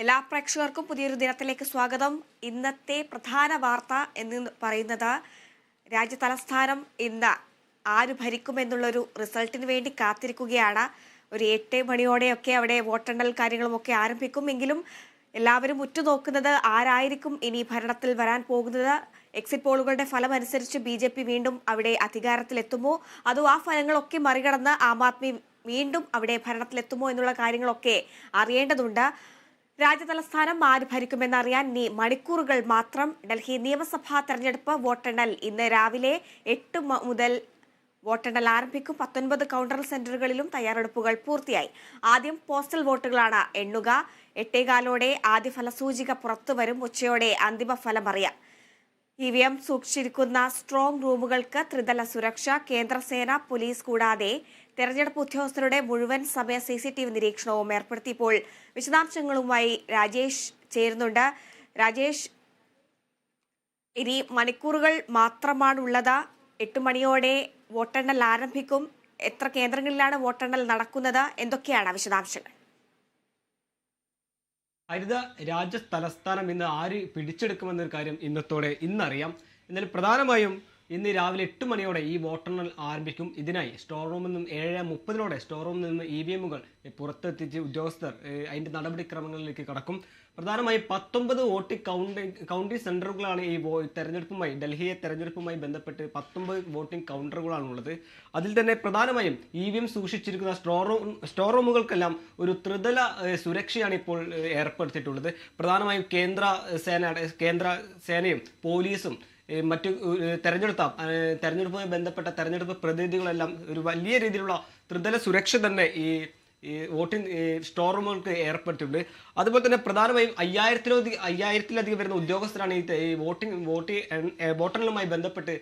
എല്ലാ പ്രേക്ഷകർക്കും പുതിയൊരു ദിനത്തിലേക്ക് സ്വാഗതം. ഇന്നത്തെ പ്രധാന വാർത്ത എന്ന് പറയുന്നത് രാജ്യ തലസ്ഥാനം ഇന്ന് ആര് ഭരിക്കുമെന്നുള്ളൊരു റിസൾട്ടിന് വേണ്ടി കാത്തിരിക്കുകയാണ്. ഒരു എട്ട് മണിയോടെയൊക്കെ അവിടെ വോട്ടെണ്ണൽ കാര്യങ്ങളുമൊക്കെ ആരംഭിക്കും. എങ്കിലും എല്ലാവരും ഉറ്റുനോക്കുന്നത് ആരായിരിക്കും ഇനി ഭരണത്തിൽ വരാൻ പോകുന്നത്? എക്സിറ്റ് പോളുകളുടെ ഫലം അനുസരിച്ച് ബി ജെ പി വീണ്ടും അവിടെ അധികാരത്തിലെത്തുമോ? അതോ ആ ഫലങ്ങളൊക്കെ മറികടന്ന് ആം ആദ്മി വീണ്ടും അവിടെ ഭരണത്തിലെത്തുമോ എന്നുള്ള കാര്യങ്ങളൊക്കെ അറിയേണ്ടതുണ്ട്. രാജ്യതലസ്ഥാനം ആര് ഭരിക്കുമെന്നറിയാൻ ഇനി മണിക്കൂറുകൾ മാത്രം ഡൽഹി നിയമസഭാ തെരഞ്ഞെടുപ്പ് വോട്ടെണ്ണൽ. ഇന്ന് രാവിലെ എട്ട് മുതൽ വോട്ടെണ്ണൽ ആരംഭിക്കും. പത്തൊൻപത് കൗണ്ടർ സെന്ററുകളിലും തയ്യാറെടുപ്പുകൾ പൂർത്തിയായി. ആദ്യം പോസ്റ്റൽ വോട്ടുകളാണ് എണ്ണുക. എട്ടേകാലോടെ ആദ്യ ഫലസൂചിക പുറത്തുവരും ഉച്ചയോടെ അന്തിമ ഫലം അറിയാം ഇ വി എം സൂക്ഷിച്ചിരിക്കുന്ന സ്ട്രോങ് റൂമുകൾക്ക് ത്രിതല സുരക്ഷ കേന്ദ്രസേന പോലീസ് കൂടാതെ തെരഞ്ഞെടുപ്പ് ഉദ്യോഗസ്ഥരുടെ മുഴുവൻ സമയ സി സി ടി വി നിരീക്ഷണവും ഏർപ്പെടുത്തിയപ്പോൾ വിശദാംശങ്ങളുമായി രാജേഷ് ചേരുന്നുണ്ട്. രാജേഷ് ഇനി മണിക്കൂറുകൾ മാത്രമാണുള്ളത്. എട്ട് മണിയോടെ വോട്ടെണ്ണൽ ആരംഭിക്കും. എത്ര കേന്ദ്രങ്ങളിലാണ് വോട്ടെണ്ണൽ നടക്കുന്നത്? എന്തൊക്കെയാണ് വിശദാംശങ്ങൾ? ഹരിത രാജ്യ തലസ്ഥാനം ഇന്ന് ആര് പിടിച്ചെടുക്കുമെന്നൊരു കാര്യം ഇന്നത്തോടെ ഇന്നറിയാം. എന്നാൽ പ്രധാനമായും ഇന്ന് രാവിലെ എട്ട് മണിയോടെ ഈ വോട്ടെണ്ണൽ ആരംഭിക്കും. ഇതിനായി സ്റ്റോർ റൂമിൽ നിന്നും ഏഴ് മുപ്പതിനോടെ സ്റ്റോർ റൂമിൽ നിന്ന് ഇ വി എമ്മുകൾ പുറത്തെത്തിച്ച് ഉദ്യോഗസ്ഥർ അതിന്റെ നടപടിക്രമങ്ങളിലേക്ക് കടക്കും. പ്രധാനമായും പത്തൊമ്പത് വോട്ട് കൗണ്ടിംഗ് കൗണ്ടി സെന്ററുകളാണ് ഈ തെരഞ്ഞെടുപ്പുമായി ഡൽഹിയെ തെരഞ്ഞെടുപ്പുമായി ബന്ധപ്പെട്ട് പത്തൊമ്പത് വോട്ടിംഗ് കൗണ്ടറുകളാണ് ഉള്ളത് അതിൽ തന്നെ പ്രധാനമായും ഇ വി എം സൂക്ഷിച്ചിരിക്കുന്ന സ്റ്റോർ റൂം സ്റ്റോർ റൂമുകൾക്കെല്ലാം ഒരു ത്രിതല സുരക്ഷയാണ് ഇപ്പോൾ ഏർപ്പെടുത്തിയിട്ടുള്ളത്. പ്രധാനമായും കേന്ദ്ര സേന കേന്ദ്ര സേനയും പോലീസും മറ്റു തെരഞ്ഞെടുത്ത. തെരഞ്ഞെടുപ്പുമായി ബന്ധപ്പെട്ട തെരഞ്ഞെടുപ്പ് പ്രതിനിധികളെല്ലാം ഒരു വലിയ രീതിയിലുള്ള ത്രിതല സുരക്ഷ തന്നെ ഈ ഈ വോട്ടിംഗ് സ്റ്റോർ റൂമുകൾക്ക് ഏർപ്പെട്ടിട്ടുണ്ട്. അതുപോലെ തന്നെ പ്രധാനമായും അയ്യായിരത്തിലധികം അയ്യായിരത്തിലധികം വരുന്ന ഉദ്യോഗസ്ഥരാണ് ഈ വോട്ടിംഗ് വോട്ട് വോട്ടെണ്ണലുമായി ബന്ധപ്പെട്ട്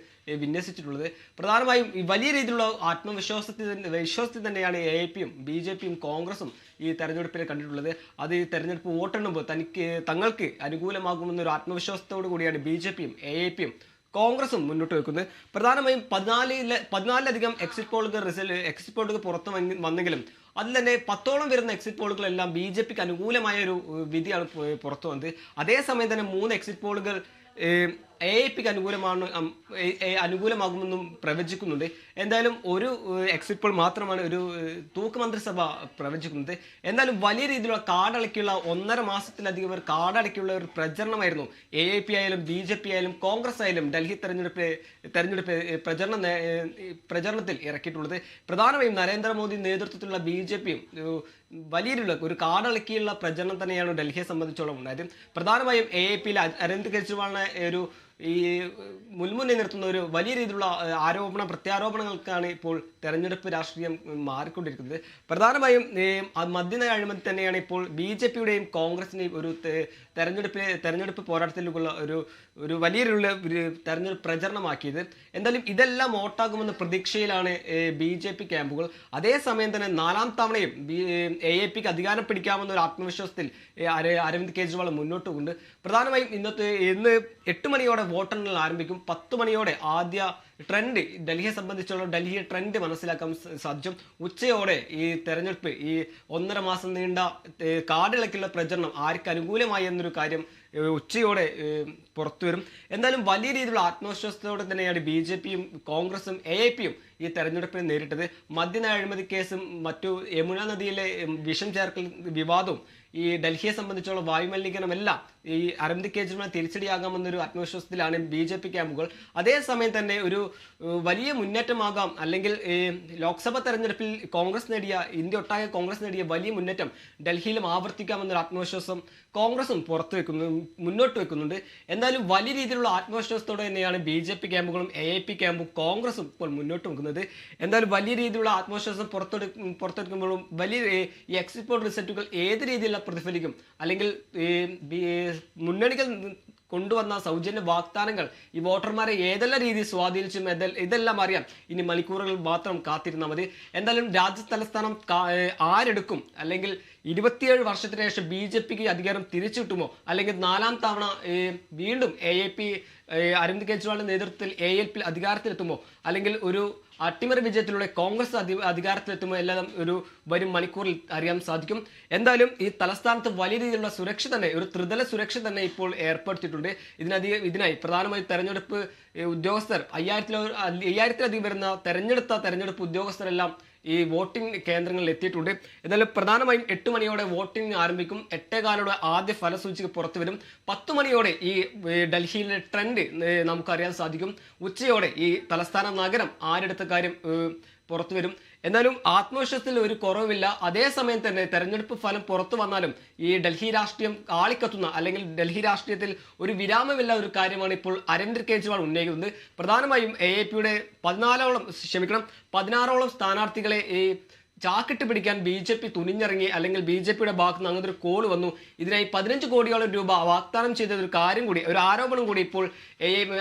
വിന്യസിച്ചിട്ടുള്ളത്. പ്രധാനമായും വലിയ രീതിയിലുള്ള ആത്മവിശ്വാസത്തിൽ വിശ്വാസത്തിൽ തന്നെയാണ് എ പിയും ബി ജെ പിയും കോൺഗ്രസും ഈ തെരഞ്ഞെടുപ്പിനെ കണ്ടിട്ടുള്ളത്. അത് ഈ തെരഞ്ഞെടുപ്പ് വോട്ടെണ്ണുമ്പോൾ തനിക്ക് തങ്ങൾക്ക് അനുകൂലമാകുമെന്നൊരു ആത്മവിശ്വാസത്തോടു കൂടിയാണ് ബി ജെ പിയും എ പിയും കോൺഗ്രസും മുന്നോട്ട് വെക്കുന്നത് പ്രധാനമായും പതിനാലിലെ പതിനാലിലധികം എക്സിറ്റ് പോളുകൾ റിസൾട്ട് എക്സിറ്റ് പോളുകൾ പുറത്തു വന്ന് വന്നെങ്കിലും അതിൽ തന്നെ പത്തോളം വരുന്ന എക്സിറ്റ് പോളുകളെല്ലാം ബി ജെ പിക്ക് അനുകൂലമായ ഒരു വിധിയാണ് പുറത്തു വന്നത്. അതേസമയം തന്നെ മൂന്ന് എക്സിറ്റ് പോളുകൾ എ ഐ പിക്ക് അനുകൂലമാണ് അനുകൂലമാകുമെന്നും പ്രവചിക്കുന്നുണ്ട് എന്തായാലും ഒരു എക്സിറ്റ് പോൾ മാത്രമാണ് ഒരു തൂക്ക് മന്ത്രിസഭ പ്രവചിക്കുന്നത് എന്തായാലും വലിയ രീതിയിലുള്ള കാടടക്കിയുള്ള ഒന്നര മാസത്തിലധികം ഒരു കാടടക്കിയുള്ള ഒരു പ്രചരണമായിരുന്നു എ ഐ പി ആയാലും ബി ജെ പി ആയാലും കോൺഗ്രസ് ആയാലും ഡൽഹി തെരഞ്ഞെടുപ്പ് തെരഞ്ഞെടുപ്പ് പ്രചരണ പ്രചരണത്തിൽ ഇറക്കിയിട്ടുള്ളത് പ്രധാനമായും നരേന്ദ്രമോദി നേതൃത്വത്തിലുള്ള ബി ജെ പിയും വലിയ രീതിയിലുള്ള ഒരു കാടളക്കിയുള്ള പ്രചരണം തന്നെയാണ് ഡൽഹിയെ സംബന്ധിച്ചോളം ഉണ്ടായത് പ്രധാനമായും എ ഐ പിയിൽ അരവിന്ദ് കെജ്രിവാളിനെ ഒരു ഈ മുൻമുന്നിൽ നിർത്തുന്ന ഒരു വലിയ രീതിയിലുള്ള ആരോപണ പ്രത്യാരോപണങ്ങൾക്കാണ് ഇപ്പോൾ തെരഞ്ഞെടുപ്പ് രാഷ്ട്രീയം മാറിക്കൊണ്ടിരിക്കുന്നത്. പ്രധാനമായും മദ്യന അഴിമതി തന്നെയാണ് ഇപ്പോൾ ബി ജെ പിയുടെയും കോൺഗ്രസിന്റെയും ഒരു തെരഞ്ഞെടുപ്പിലെ തെരഞ്ഞെടുപ്പ് പോരാട്ടത്തിലേക്കുള്ള ഒരു ഒരു വലിയ രീതിയിലുള്ള ഒരു തെരഞ്ഞെടുപ്പ് പ്രചരണമാക്കിയത്. എന്തായാലും ഇതെല്ലാം വോട്ടാകുമെന്ന പ്രതീക്ഷയിലാണ് ബി ജെ പി ക്യാമ്പുകൾ. അതേസമയം തന്നെ നാലാം തവണയും എ എ പിക്ക് അധികാരം പിടിക്കാമെന്ന ഒരു ആത്മവിശ്വാസത്തിൽ അരവിന്ദ് കെജ്രിവാൾ മുന്നോട്ട് കൊണ്ട് പ്രധാനമായും ഇന്നത്തെ ഇന്ന് എട്ട് മണിയോടെ വോട്ടെണ്ണൽ ആരംഭിക്കും. പത്ത് മണിയോടെ ആദ്യ ട്രെൻഡ് ഡൽഹിയെ സംബന്ധിച്ചുള്ള ഡൽഹിയെ ട്രെൻഡ് മനസ്സിലാക്കാൻ സാധിച്ചു. ഉച്ചയോടെ ഈ തെരഞ്ഞെടുപ്പ് ഈ ഒന്നര മാസം നീണ്ട കാടിളക്കുള്ള പ്രചരണം ആർക്ക് അനുകൂലമായി എന്നൊരു കാര്യം ഉച്ചയോടെ പുറത്തു വരും എന്തായാലും വലിയ രീതിയിലുള്ള ആത്മവിശ്വാസത്തോടെ തന്നെയാണ് ബി ജെ പിയും കോൺഗ്രസും എ ഐ പിയും ഈ തെരഞ്ഞെടുപ്പിനെ നേരിട്ടത്. മദ്യന അഴിമതി കേസും മറ്റു യമുന നദിയിലെ വിഷം ചേർക്കൽ വിവാദവും ഈ ഡൽഹിയെ സംബന്ധിച്ചുള്ള വായുമലിനീകരണമെല്ലാം ഈ അരവിന്ദ് കെജ്രിവാൾ തിരിച്ചടിയാകാമെന്നൊരു ആത്മവിശ്വാസത്തിലാണ് ബി ജെ പി ക്യാമ്പുകൾ. അതേസമയം തന്നെ ഒരു വലിയ മുന്നേറ്റമാകാം അല്ലെങ്കിൽ ലോക്സഭ തെരഞ്ഞെടുപ്പിൽ കോൺഗ്രസ് നേടിയ ഇന്ത്യ ഒട്ടാകെ കോൺഗ്രസ് നേടിയ വലിയ മുന്നേറ്റം ഡൽഹിയിലും ആവർത്തിക്കാമെന്നൊരു ആത്മവിശ്വാസം കോൺഗ്രസും പുറത്തു വെക്കുന്നു മുന്നോട്ട് വെക്കുന്നുണ്ട്. എന്തായാലും വലിയ രീതിയിലുള്ള ആത്മവിശ്വാസത്തോടെ തന്നെയാണ് ബി ജെ പി ക്യാമ്പുകളും എ ഐ പി ക്യാമ്പും കോൺഗ്രസും ഇപ്പോൾ മുന്നോട്ട് വെക്കുന്നത് എന്തായാലും വലിയ രീതിയിലുള്ള ആത്മവിശ്വാസം പുറത്തെടു പുറത്തെടുക്കുമ്പോഴും വലിയ ഈ എക്സിറ്റ് റിസൾട്ടുകൾ ഏത് രീതിയിലുള്ള പ്രതിഫലിക്കും? അല്ലെങ്കിൽ മുന്നണികൾ കൊണ്ടുവന്ന സൗജന്യ വാഗ്ദാനങ്ങൾ ഈ വോട്ടർമാരെ ഏതെല്ലാം രീതിയിൽ സ്വാധീനിച്ചും ഇതെല്ലാം അറിയാം. ഇനി മണിക്കൂറുകൾ മാത്രം കാത്തിരുന്നാൽ മതി. എന്തായാലും രാജ്യ തലസ്ഥാനം ആരെടുക്കും? അല്ലെങ്കിൽ ഇരുപത്തിയേഴ് വർഷത്തിന് ശേഷം ബി ജെ പിക്ക് അധികാരം തിരിച്ചു കിട്ടുമോ? അല്ലെങ്കിൽ നാലാം തവണ വീണ്ടും എ എ പി അരവിന്ദ് കെജ്രിവാളിന്റെ നേതൃത്വത്തിൽ എ എൽ പി അധികാരത്തിലെത്തുമോ? അല്ലെങ്കിൽ ഒരു അട്ടിമറി വിജയത്തിലൂടെ കോൺഗ്രസ് അധി അധികാരത്തിലെത്തുമോ? എല്ലാം ഒരു വരും മണിക്കൂറിൽ അറിയാൻ സാധിക്കും. എന്തായാലും ഈ തലസ്ഥാനത്ത് വലിയ രീതിയിലുള്ള സുരക്ഷ തന്നെ ഒരു ത്രിതല സുരക്ഷ തന്നെ ഇപ്പോൾ ഏർപ്പെടുത്തിയിട്ടുണ്ട്. ഇതിനധികം ഇതിനായി പ്രധാനമായും തെരഞ്ഞെടുപ്പ് ഉദ്യോഗസ്ഥർ അയ്യായിരത്തിലോ അയ്യായിരത്തിലധികം വരുന്ന തെരഞ്ഞെടുത്ത തെരഞ്ഞെടുപ്പ് ഉദ്യോഗസ്ഥരെല്ലാം ഈ വോട്ടിംഗ് കേന്ദ്രങ്ങളിൽ എത്തിയിട്ടുണ്ട്. എന്നാലും പ്രധാനമായും എട്ട് മണിയോടെ വോട്ടിംഗ് ആരംഭിക്കും. എട്ടേകാലോടെ ആദ്യ ഫലസൂചിക പുറത്തു വരും. പത്ത് മണിയോടെ ഈ ഡൽഹിയിലെ ട്രെൻഡ് നമുക്കറിയാൻ സാധിക്കും. ഉച്ചയോടെ ഈ തലസ്ഥാന നഗരം ആരെടുത്ത കാര്യം പുറത്തു വരും. എന്നാലും ആത്മവിശ്വാസത്തിൽ ഒരു കുറവില്ല അതേസമയം തന്നെ തെരഞ്ഞെടുപ്പ് ഫലം പുറത്തു വന്നാലും ഈ ഡൽഹി രാഷ്ട്രീയം ആളിക്കത്തുന്ന അല്ലെങ്കിൽ ഡൽഹി രാഷ്ട്രീയത്തിൽ ഒരു വിരാമമില്ല ഒരു കാര്യമാണ് ഇപ്പോൾ അരവിന്ദ് കെജ്രിവാൾ ഉന്നയിക്കുന്നത്. പ്രധാനമായും എ എ പിയുടെ പതിനാലോളം ക്ഷമിക്കണം പതിനാറോളം സ്ഥാനാർത്ഥികളെ ഈ ചാക്കിട്ട് പിടിക്കാൻ ബി ജെ പി തുനിഞ്ഞിറങ്ങി അല്ലെങ്കിൽ ബി ജെ പിയുടെ ഭാഗത്ത് നിന്ന് അങ്ങനത്തെ ഒരു കോൾ വന്നു. ഇതിനായി പതിനഞ്ച് കോടിയോളം രൂപ വാഗ്ദാനം ചെയ്ത ഒരു കാര്യം കൂടി ഒരു ആരോപണം കൂടി ഇപ്പോൾ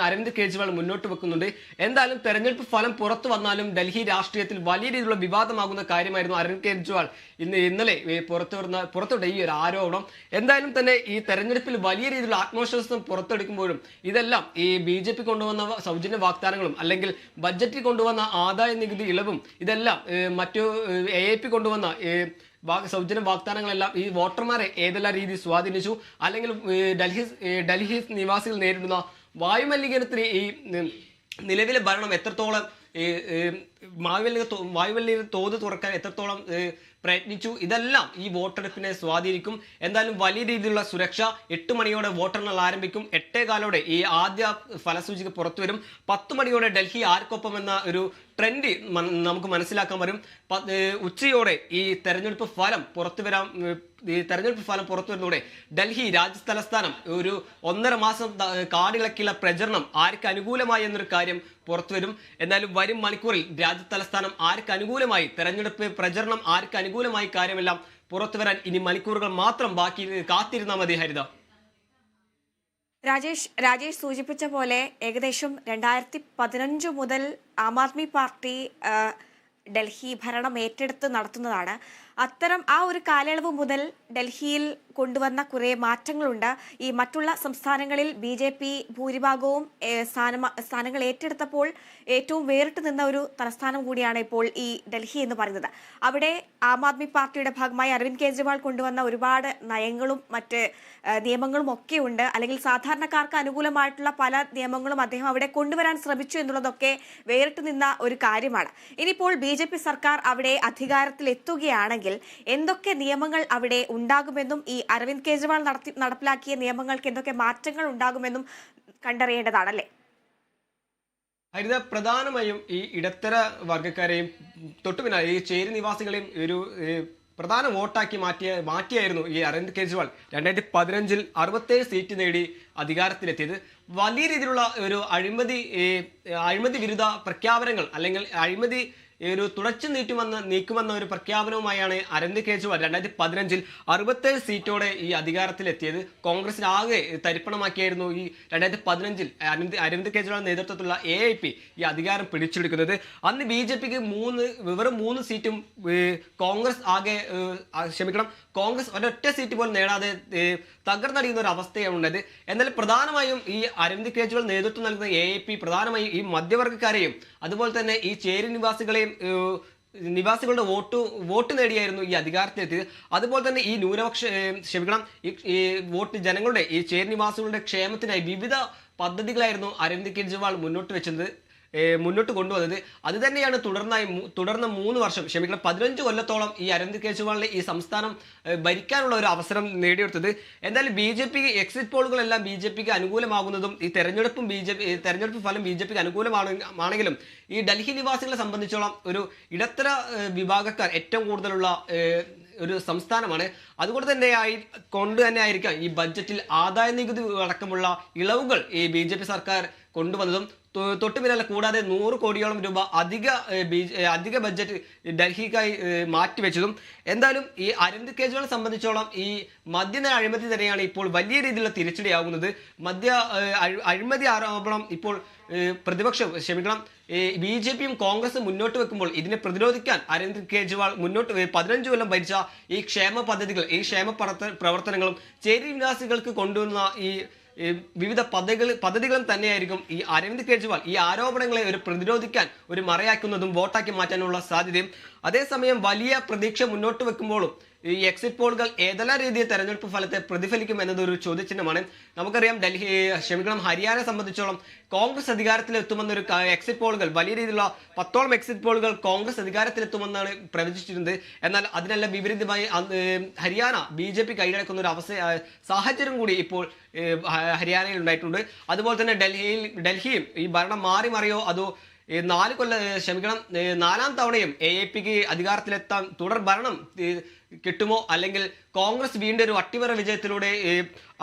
അരവിന്ദ് കെജ്രിവാൾ മുന്നോട്ട് വെക്കുന്നുണ്ട്. എന്തായാലും തെരഞ്ഞെടുപ്പ് ഫലം പുറത്തു വന്നാലും ഡൽഹി രാഷ്ട്രീയത്തിൽ വലിയ രീതിയിലുള്ള വിവാദമാകുന്ന കാര്യമായിരുന്നു അരവിന്ദ് കെജ്രിവാൾ ഇന്ന് ഇന്നലെ പുറത്തുവിടുന്ന പുറത്തുവിട്ട ഈ ഒരു ആരോപണം. എന്തായാലും തന്നെ ഈ തെരഞ്ഞെടുപ്പിൽ വലിയ രീതിയിലുള്ള ആത്മവിശ്വാസം പുറത്തെടുക്കുമ്പോഴും ഇതെല്ലാം ഈ ബി ജെ പി കൊണ്ടുവന്ന സൗജന്യ വാഗ്ദാനങ്ങളും അല്ലെങ്കിൽ ബഡ്ജറ്റിൽ കൊണ്ടുവന്ന ആദായ നികുതി ഇളവും ഇതെല്ലാം മറ്റു എ എ പി കൊണ്ടുവന്ന സൗജന്യ വാഗ്ദാനങ്ങളെല്ലാം ഈ വോട്ടർമാരെ ഏതെല്ലാം രീതിയിൽ സ്വാധീനിച്ചു? അല്ലെങ്കിൽ ഡൽഹി ഡൽഹി നിവാസികൾ നേരിടുന്ന വായുമലിനീകരണത്തിന് ഈ നിലവിലെ ഭരണം എത്രത്തോളം വായുമലിനീക തോ- തോത് തുറക്കാൻ എത്രത്തോളം പ്രയത്നിച്ചു? ഇതെല്ലാം ഈ വോട്ടെടുപ്പിനെ സ്വാധീനിക്കും. എന്തായാലും വലിയ രീതിയിലുള്ള സുരക്ഷ എട്ട് മണിയോടെ വോട്ടെണ്ണൽ ആരംഭിക്കും. എട്ടേ കാലോടെ ഈ ആദ്യ ഫലസൂചിക പുറത്തു വരും പത്ത് മണിയോടെ ഡൽഹി ആർക്കൊപ്പം എന്ന ഒരു ട്രെൻഡ് നമുക്ക് മനസ്സിലാക്കാൻ വരും. ഉച്ചയോടെ ഈ തെരഞ്ഞെടുപ്പ് ഫലം പുറത്തു വരാൻ തെരഞ്ഞെടുപ്പ് ഫലം പുറത്തു വരുന്നതോടെ ഡൽഹി രാജ്യതലസ്ഥാനം ഒരു ഒന്നര മാസം കാടിളക്കിയുള്ള പ്രചരണം ആർക്ക് അനുകൂലമായി എന്നൊരു കാര്യം പുറത്തു വരും. എന്നാലും വരും മണിക്കൂറിൽ രാജ്യതലസ്ഥാനം ആർക്ക് അനുകൂലമായി തെരഞ്ഞെടുപ്പ് പ്രചരണം ആർക്ക് അനുകൂലമായി കാര്യമെല്ലാം പുറത്തു വരാൻ ഇനി മണിക്കൂറുകൾ മാത്രം ബാക്കി കാത്തിരുന്നാൽ മതി ഹരിത. രാജേഷ് രാജേഷ് സൂചിപ്പിച്ച പോലെ ഏകദേശം രണ്ടായിരത്തി പതിനഞ്ച് മുതൽ ആം ആദ്മി പാർട്ടി ഡൽഹി ഭരണം ഏറ്റെടുത്ത് നടത്തുന്നതാണ്. അത്തരം ആ ഒരു കാലയളവ് മുതൽ ഡൽഹിയിൽ കൊണ്ടുവന്ന കുറേ മാറ്റങ്ങളുണ്ട്. ഈ മറ്റുള്ള സംസ്ഥാനങ്ങളിൽ ബി ജെ പി ഭൂരിഭാഗവും സ്ഥാനങ്ങൾ ഏറ്റെടുത്തപ്പോൾ ഏറ്റവും വേറിട്ട് നിന്ന ഒരു തലസ്ഥാനം കൂടിയാണ് ഇപ്പോൾ ഈ ഡൽഹി എന്ന് പറയുന്നത്. അവിടെ ആം ആദ്മി പാർട്ടിയുടെ ഭാഗമായി അരവിന്ദ് കെജ്രിവാൾ കൊണ്ടുവന്ന ഒരുപാട് നയങ്ങളും മറ്റ് നിയമങ്ങളും ഒക്കെ ഉണ്ട്. അല്ലെങ്കിൽ സാധാരണക്കാർക്ക് അനുകൂലമായിട്ടുള്ള പല നിയമങ്ങളും അദ്ദേഹം അവിടെ കൊണ്ടുവരാൻ ശ്രമിച്ചു എന്നുള്ളതൊക്കെ വേറിട്ട് നിന്ന ഒരു കാര്യമാണ്. ഇനിയിപ്പോൾ ബി ജെ പി സർക്കാർ അവിടെ അധികാരത്തിൽ എത്തുകയാണെങ്കിൽ എന്തൊക്കെ നിയമങ്ങൾ അവിടെ ഉണ്ടാകുമെന്നും ഈ അരവിന്ദ് കെജ്രിവാൾ നടത്തി നടപ്പിലാക്കിയ നിയമങ്ങൾക്ക് എന്തൊക്കെ മാറ്റങ്ങൾ ഉണ്ടാകുമെന്നും കണ്ടറിയേണ്ടതാണല്ലേ ഹരിത പ്രധാനമായും ഈ ഇടത്തര വർഗക്കാരെയും തൊട്ടു പിന്നാലെ ഈ ചേരി നിവാസികളെയും ഒരു പ്രധാന വോട്ടാക്കി മാറ്റിയ മാറ്റിയായിരുന്നു ഈ അരവിന്ദ് കെജ്രിവാൾ. രണ്ടായിരത്തി പതിനഞ്ചിൽ അറുപത്തേഴ് സീറ്റ് നേടി അധികാരത്തിലെത്തിയത്. വലിയ രീതിയിലുള്ള ഒരു അഴിമതി അഴിമതി വിരുദ്ധ പ്രഖ്യാപനങ്ങൾ അല്ലെങ്കിൽ അഴിമതി ഒരു തുടച്ചു നീട്ടുമെന്ന് നീക്കുമെന്ന ഒരു പ്രഖ്യാപനവുമായാണ് അരവിന്ദ് കെജ്രിവാൾ രണ്ടായിരത്തി പതിനഞ്ചിൽ അറുപത്തേഴ് സീറ്റോടെ ഈ അധികാരത്തിലെത്തിയത്. കോൺഗ്രസിന് ആകെ തരിപ്പണമാക്കിയായിരുന്നു ഈ രണ്ടായിരത്തി പതിനഞ്ചിൽ അരവിന്ദ് അരവിന്ദ് കെജ്രിവാൾ നേതൃത്വത്തിലുള്ള എ ഐ പി ഈ അധികാരം പിടിച്ചെടുക്കുന്നത്. അന്ന് ബി ജെ പിക്ക് മൂന്ന് വെറും മൂന്ന് സീറ്റും കോൺഗ്രസ് ആകെ ക്ഷമിക്കണം കോൺഗ്രസ് ഒരൊറ്റ സീറ്റ് പോലും നേടാതെ തകർന്നടിയുന്ന ഒരു അവസ്ഥയാണ് ഉണ്ടായത് എന്നാൽ പ്രധാനമായും ഈ അരവിന്ദ് കെജ്രിവാൾ നേതൃത്വം നൽകുന്ന എ പ്രധാനമായും ഈ മധ്യവർഗക്കാരെയും അതുപോലെ തന്നെ ഈ ചേരി നിവാസികളെയും നിവാസികളുടെ വോട്ട് വോട്ട് നേടിയായിരുന്നു ഈ അധികാരത്തിലെത്തിയത്. അതുപോലെ തന്നെ ഈ ന്യൂനപക്ഷ ക്ഷമിക്കണം ഈ വോട്ട് ജനങ്ങളുടെ ഈ ചേർ നിവാസികളുടെ ക്ഷേമത്തിനായി വിവിധ പദ്ധതികളായിരുന്നു അരവിന്ദ് കെജ്രിവാൾ മുന്നോട്ട് വെച്ചത്. മുന്നോട്ട് കൊണ്ടുവന്നത്. അത് തന്നെയാണ് തുടർന്നായി തുടർന്ന് മൂന്ന് വർഷം ക്ഷമിക്കണം പതിനഞ്ച് കൊല്ലത്തോളം ഈ അരവിന്ദ് കെജ്രിവാളിനെ ഈ സംസ്ഥാനം ഭരിക്കാനുള്ള ഒരു അവസരം നേടിയെടുത്തത്. എന്തായാലും ബി ജെ പിക്ക് എക്സിറ്റ് പോളുകളെല്ലാം ബി ജെ പിക്ക് അനുകൂലമാകുന്നതും ഈ തെരഞ്ഞെടുപ്പും ബി ജെ പി തെരഞ്ഞെടുപ്പ് ഫലം ബി ജെ പിക്ക് അനുകൂലമാണ് ആണെങ്കിലും ഈ ഡൽഹി നിവാസികളെ സംബന്ധിച്ചോളം ഒരു ഇടത്തര വിഭാഗക്കാർ ഏറ്റവും കൂടുതലുള്ള ഒരു സംസ്ഥാനമാണ്. അതുകൊണ്ട് തന്നെ ആയി കൊണ്ട് തന്നെ ആയിരിക്കാം ഈ ബഡ്ജറ്റിൽ ആദായ നികുതി അടക്കമുള്ള ഇളവുകൾ ഈ ബി സർക്കാർ കൊണ്ടുവന്നതും തൊട്ടു പിന്നാലെ കൂടാതെ നൂറ് കോടിയോളം രൂപ അധിക അധിക ബഡ്ജറ്റ് ഡൽഹിക്കായി മാറ്റിവെച്ചതും എന്തായാലും ഈ അരവിന്ദ് കെജ്രിവാളിനെ സംബന്ധിച്ചോളം ഈ മദ്യന അഴിമതി തന്നെയാണ് ഇപ്പോൾ വലിയ രീതിയിലുള്ള തിരിച്ചടിയാകുന്നത് മദ്യ അഴിമതി ആരോപണം ഇപ്പോൾ പ്രതിപക്ഷം ക്ഷമിക്കണം ബി ജെ പിയും കോൺഗ്രസും മുന്നോട്ട് വെക്കുമ്പോൾ ഇതിനെ പ്രതിരോധിക്കാൻ അരവിന്ദ് കെജ്രിവാൾ മുന്നോട്ട് പതിനഞ്ച് കൊല്ലം ഭരിച്ച ഈ ക്ഷേമ പദ്ധതികൾ ഈ ക്ഷേമ പ്രവർത്തനങ്ങളും ചേരി നിവാസികൾക്ക് കൊണ്ടുവന്ന ഈ വിവിധ പദ്ധതികൾ പദ്ധതികളും തന്നെയായിരിക്കും ഈ അരവിന്ദ് കെജ്രിവാൾ ഈ ആരോപണങ്ങളെ ഒരു പ്രതിരോധിക്കാൻ ഒരു മറയാക്കുന്നതും വോട്ടാക്കി മാറ്റാനുള്ള സാധ്യതയും. അതേസമയം വലിയ പ്രതീക്ഷ മുന്നോട്ട് വെക്കുമ്പോഴും ഈ എക്സിറ്റ് പോളുകൾ ഏതെല്ലാം രീതിയിൽ തെരഞ്ഞെടുപ്പ് ഫലത്തെ പ്രതിഫലിക്കും എന്നതൊരു ചോദ്യചിഹ്നമാണ്. നമുക്കറിയാം ഡൽഹി ക്ഷമിക്കണം ഹരിയാന സംബന്ധിച്ചോളം കോൺഗ്രസ് അധികാരത്തിലെത്തുമെന്നൊരു എക്സിറ്റ് പോളുകൾ വലിയ രീതിയിലുള്ള പത്തോളം എക്സിറ്റ് പോളുകൾ കോൺഗ്രസ് അധികാരത്തിലെത്തുമെന്നാണ് പ്രവചിച്ചിരുന്നത്. എന്നാൽ അതിനെല്ലാം വിപരീതമായി ഹരിയാന ബി ജെ പി കൈയടക്കുന്ന ഒരു അവസ്ഥ സാഹചര്യം കൂടി ഇപ്പോൾ ഹരിയാനയിൽ ഉണ്ടായിട്ടുണ്ട്. അതുപോലെ തന്നെ ഡൽഹിയിൽ ഡൽഹിയും ഈ ഭരണം മാറി മറിയോ അതോ നാല് കൊല്ല ക്ഷമിക്കണം. നാലാം തവണയും എ എ പിക്ക് അധികാരത്തിലെത്താൻ തുടർ ഭരണം കിട്ടുമോ? അല്ലെങ്കിൽ കോൺഗ്രസ് വീണ്ടും ഒരു അട്ടിമറ വിജയത്തിലൂടെ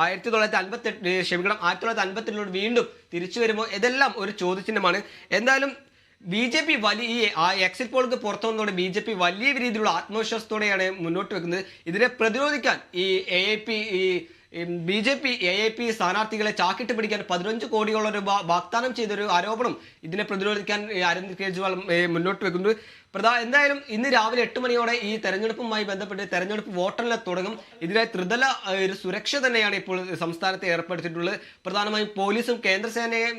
ആയിരത്തി തൊള്ളായിരത്തി അൻപത്തി എട്ട് ക്ഷമിക്കണം ആയിരത്തി തൊള്ളായിരത്തി അൻപത്തിലൂടെ വീണ്ടും തിരിച്ചു വരുമോ? ഇതെല്ലാം ഒരു ചോദ്യചിഹ്നമാണ്. എന്തായാലും ബി ജെ പി വലിയ ആ എക്സിറ്റ് പോൾക്ക് പുറത്തു വന്നതോടെ ബി ജെ പി വലിയ രീതിയിലുള്ള ആത്മവിശ്വാസത്തോടെയാണ് മുന്നോട്ട് വെക്കുന്നത്. ഇതിനെ പ്രതിരോധിക്കാൻ ഈ എ പി ഈ B J P A A P സ്ഥാനാർത്ഥികളെ ചാക്കിട്ട് പിടിക്കാൻ പതിനഞ്ച് കോടിയോളം രൂപ വാഗ്ദാനം ചെയ്തൊരു ആരോപണം ഇതിനെ പ്രതിരോധിക്കാൻ അരവിന്ദ് കെജ്രിവാൾ മുന്നോട്ട് വെക്കുന്നത് പ്രധാ എന്തായാലും ഇന്ന് രാവിലെ എട്ട് മണിയോടെ ഈ തെരഞ്ഞെടുപ്പുമായി ബന്ധപ്പെട്ട് തെരഞ്ഞെടുപ്പ് വോട്ടെണ്ണൽ തുടങ്ങും. ഇതിനായി ത്രിതല ഒരു സുരക്ഷ തന്നെയാണ് ഇപ്പോൾ സംസ്ഥാനത്ത് ഏർപ്പെടുത്തിയിട്ടുള്ളത്. പ്രധാനമായും പോലീസും കേന്ദ്രസേനയും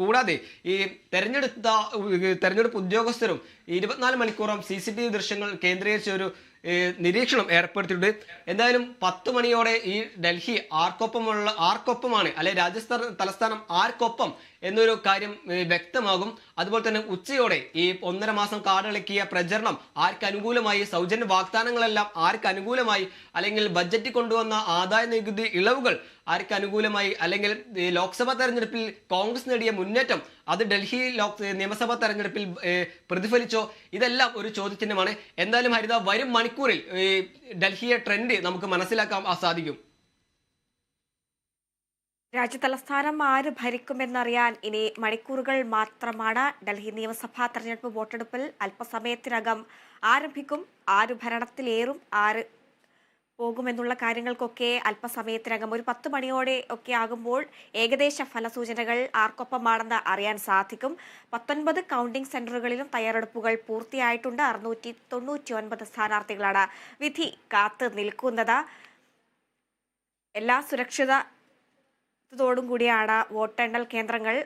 കൂടാതെ ഈ തെരഞ്ഞെടുത്ത തെരഞ്ഞെടുപ്പ് ഉദ്യോഗസ്ഥരും ഇരുപത്തിനാല് മണിക്കൂറും സി സി ടി വി ദൃശ്യങ്ങൾ കേന്ദ്രീകരിച്ച ഒരു നിരീക്ഷണം ഏർപ്പെടുത്തിയിട്ടുണ്ട്. എന്തായാലും പത്ത് മണിയോടെ ഈ ഡൽഹി ആർക്കൊപ്പമുള്ള ആർക്കൊപ്പമാണ് അല്ലെ രാജസ്ഥാൻ തലസ്ഥാനം ആർക്കൊപ്പം എന്നൊരു കാര്യം വ്യക്തമാകും. അതുപോലെ തന്നെ ഉച്ചയോടെ ഈ ഒന്നര മാസം കാടിളക്കിയ പ്രചരണം ആർക്ക് അനുകൂലമായി? സൗജന്യ വാഗ്ദാനങ്ങളെല്ലാം ആർക്ക് അനുകൂലമായി? അല്ലെങ്കിൽ ബജറ്റിൽ കൊണ്ടുവന്ന ആദായ നികുതി ഇളവുകൾ ആർക്ക് അനുകൂലമായി? അല്ലെങ്കിൽ ലോക്സഭാ തെരഞ്ഞെടുപ്പിൽ കോൺഗ്രസ് നേടിയ മുന്നേറ്റം അത് ഡൽഹി ലോക് നിയമസഭാ തെരഞ്ഞെടുപ്പിൽ പ്രതിഫലിച്ചോ? ഇതെല്ലാം ഒരു ചോദ്യചിഹ്നമാണ്. എന്തായാലും ഹരിത വരും മണിക്കൂറിൽ ഡൽഹിയെ ട്രെൻഡ് നമുക്ക് മനസ്സിലാക്കാൻ സാധിക്കും. രാജ്യതലസ്ഥാനം ആര് ഭരിക്കുമെന്നറിയാൻ ഇനി മണിക്കൂറുകൾ മാത്രമാണ് ഡൽഹി നിയമസഭാ തെരഞ്ഞെടുപ്പ് വോട്ടെടുപ്പിൽ അല്പസമയത്തിനകം ആരംഭിക്കും ആര് ഭരണത്തിലേറും ആര് പോകുമെന്നുള്ള കാര്യങ്ങൾക്കൊക്കെ അല്പസമയത്തിനകം ഒരു പത്ത് മണിയോടെ ഒക്കെ ആകുമ്പോൾ ഏകദേശ ഫലസൂചനകൾ ആർക്കൊപ്പമാണെന്ന് അറിയാൻ സാധിക്കും. പത്തൊൻപത് കൗണ്ടിംഗ് സെന്ററുകളിലും തയ്യാറെടുപ്പുകൾ പൂർത്തിയായിട്ടുണ്ട്. അറുന്നൂറ്റി തൊണ്ണൂറ്റി ഒൻപത് സ്ഥാനാർത്ഥികളാണ് വിധി കാത്ത് നിൽക്കുന്നത്. എല്ലാ സുരക്ഷിത ത്തോടും കൂടിയാണ് വോട്ടെണ്ണൽ കേന്ദ്രങ്ങൾ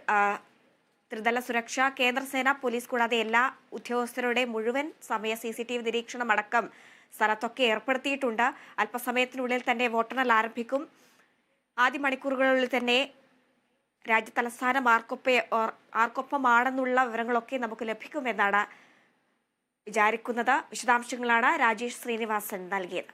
ത്രിതല സുരക്ഷ കേന്ദ്രസേന പോലീസ് കൂടാതെ എല്ലാ ഉദ്യോഗസ്ഥരുടെ മുഴുവൻ സമയ സി സി ടി വി നിരീക്ഷണമടക്കം സ്ഥലത്തൊക്കെ ഏർപ്പെടുത്തിയിട്ടുണ്ട്. അല്പസമയത്തിനുള്ളിൽ തന്നെ വോട്ടെണ്ണൽ ആരംഭിക്കും. ആദ്യ മണിക്കൂറുകളിൽ തന്നെ രാജ്യ തലസ്ഥാനം ആർക്കൊപ്പ ആർക്കൊപ്പമാണെന്നുള്ള വിവരങ്ങളൊക്കെ നമുക്ക് ലഭിക്കുമെന്നാണ് വിചാരിക്കുന്നത്. വിശദാംശങ്ങളാണ് രാജേഷ് ശ്രീനിവാസൻ നൽകിയത്.